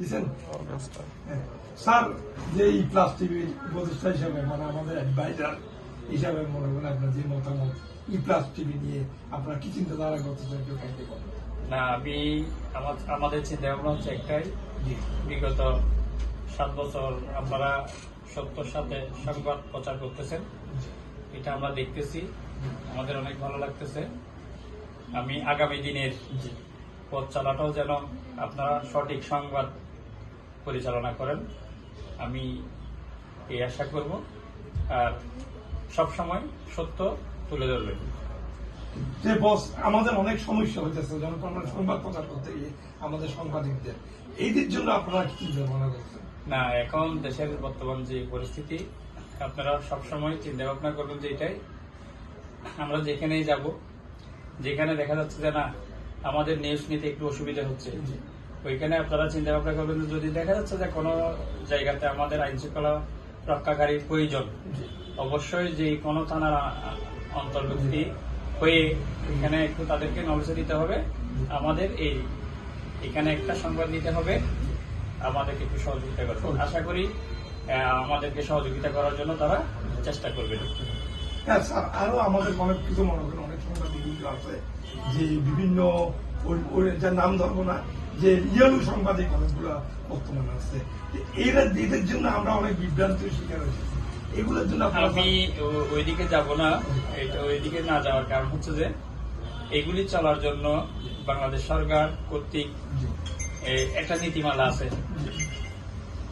দিচ্ছেন। স্যার যে এই প্লাস টিভির উপদেষ্টা হিসাবে মানে আমাদের অ্যাডভাইজার হিসাবে মনে করেন আপনার যে মতামত ই প্লাস টিভি নিয়ে আপনারা কি চিন্তাধারা করতেছেন একটু কাইন্ডলি বলেন। না আমি আমার- আমাদের চিন্তা ভাবনা হচ্ছে একটাই বিগত সাত বছর আপনারা সত্যর সাথে সংবাদ প্রচার করতেছেন এটা আমরা দেখতেছি আমাদের অনেক ভালো লাগতেছে আমি আগামী দিনের পথ চলাটাও যেন আপনারা সঠিক সংবাদ পরিচালনা করেন। আমি এই আশা করব। আর সব সময় সত্য তুলে ধরবেন। যে বস আমাদের অনেক সমস্যা হইতেছে যখন আমরা সংবাদ প্রচার করতে গিয়ে আমাদের সাংবাদিকদের। এইদের জন্য আপনারা কি করছেন? না এখন দেশের বর্তমান যে পরিস্থিতি আপনারা সবসময় চিন্তা ভাবনা করবেন যে এটাই। আমরা যেখানেই যাব যেখানে দেখা যাচ্ছে যে না আমাদের নিউজ নিতে একটু অসুবিধা হচ্ছে। ওইখানে আপনারা চিন্তা ভাবনা করবেন যদি দেখা যাচ্ছে যে কোনো জায়গাতে আমাদের আইন শৃঙ্খলা রক্ষাকারীর প্রয়োজন অবশ্যই যে কোনো থানার অন্তর্ভুক্তি হয়ে এখানে একটু তাদেরকে নলেজ দিতে হবে। আমাদের এই এখানে একটা সংবাদ দিতে হবে। আমাদেরকে একটু সহযোগিতা করবে আশা করি আমাদেরকে সহযোগিতা করার জন্য তারা চেষ্টা করবে। হ্যাঁ স্যার আরও আমাদের অনেক কিছু মনে করেন। অনেক সাংবাদিক আছে যে বিভিন্ন যার নাম ধরবো না। যে রিয়েল সাংবাদিক অনেকগুলো বর্তমানে আছে। এরা এদের জন্য আমরা অনেক বিভ্রান্তির শিকার হয়েছি। এগুলোর জন্য আমি ওইদিকে যাব না। এটা ওইদিকে না যাওয়ার কারণ হচ্ছে যে এগুলি চলার জন্য বাংলাদেশ সরকার কর্তৃক একটা নীতিমালা আছে।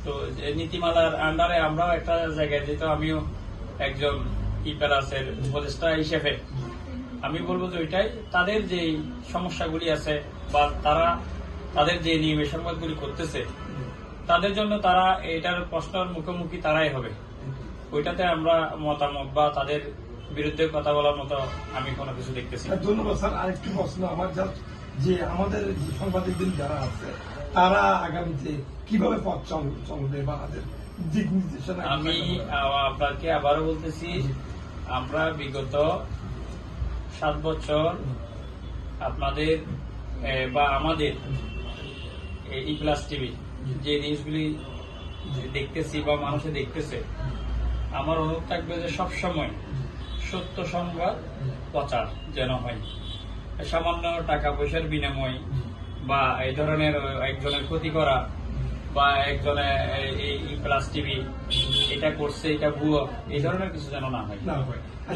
তো নীতিমালার আন্ডারে আমরাও একটা জায়গায় যেহেতু আমিও একজন ইপ্যারাসের উপদেষ্টা হিসেবে আমি বলব যে ওইটাই তাদের যে সমস্যাগুলি আছে বা তারা তাদের যে নিয়মে সংবাদগুলি করতেছে তাদের জন্য তারা এটার প্রশ্নের মুখোমুখি তারাই হবে। ওইটাতে আমরা মতামত বা তাদের বিরুদ্ধে কথা বলার মতো আমি কোনো কিছু দেখতেছি ধন্যবাদ স্যার আরেকটি প্রশ্ন আমার যে আমাদের যে সাংবাদিকদের যারা আছে তারা আগামীতে কীভাবে পথ চলবে বা তাদের দিক নির্দেশনা আমি আপনাকে আবারও বলতেছি আমরা বিগত সাত বছর আপনাদের বা আমাদের ই প্লাস টিভি যে নিউজগুলি দেখতেছি বা মানুষে দেখতেছে আমার অনুরোধ থাকবে যে সব সময় সত্য সংবাদ প্রচার যেন হয়। সামান্য টাকা পয়সার বিনিময় বা এই ধরনের একজনের ক্ষতি করা বা একজনে এই প্লাস টিভি এটা করছে এটা ভুয়ো এই ধরনের কিছু যেন না হয়।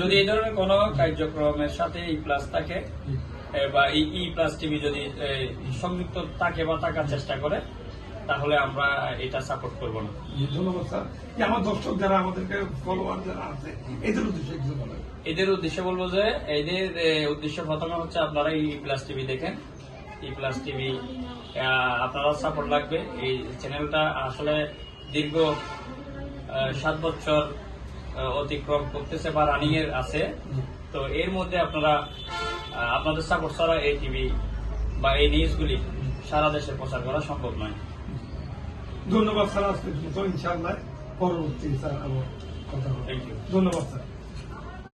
যদি এই ধরনের কোনো কার্যক্রমের সাথে এই প্লাস থাকে বা এই ই প্লাস টিভি যদি সংযুক্ত থাকে বা থাকার চেষ্টা করে তাহলে আমরা এটা সাপোর্ট করব না। ধন্যবাদ স্যার। আমার দর্শক যারা আমাদেরকে ফলোয়ার যারা আছে এদের উদ্দেশ্যে কিছু বলেন। এদের উদ্দেশ্যে বলব যে এদের উদ্দেশ্য প্রথমে হচ্ছে আপনারা ই প্লাস টিভি দেখেন। ই প্লাস টিভি আপনারা সাপোর্ট লাগবে। এই চ্যানেলটা আসলে দীর্ঘ সাত বছর অতিক্রম করতেছে বা রানিং এর আছে তো এর মধ্যে আপনারা আপনাদের সাপোর্ট ছাড়া এই টিভি বা এই নিউজগুলি সারা দেশে প্রচার করা সম্ভব নয়। ধন্যবাদ স্যার আজকের মতো ইনশাআল্লাহ। পরবর্তী স্যার আবার কথা ধন্যবাদ স্যার।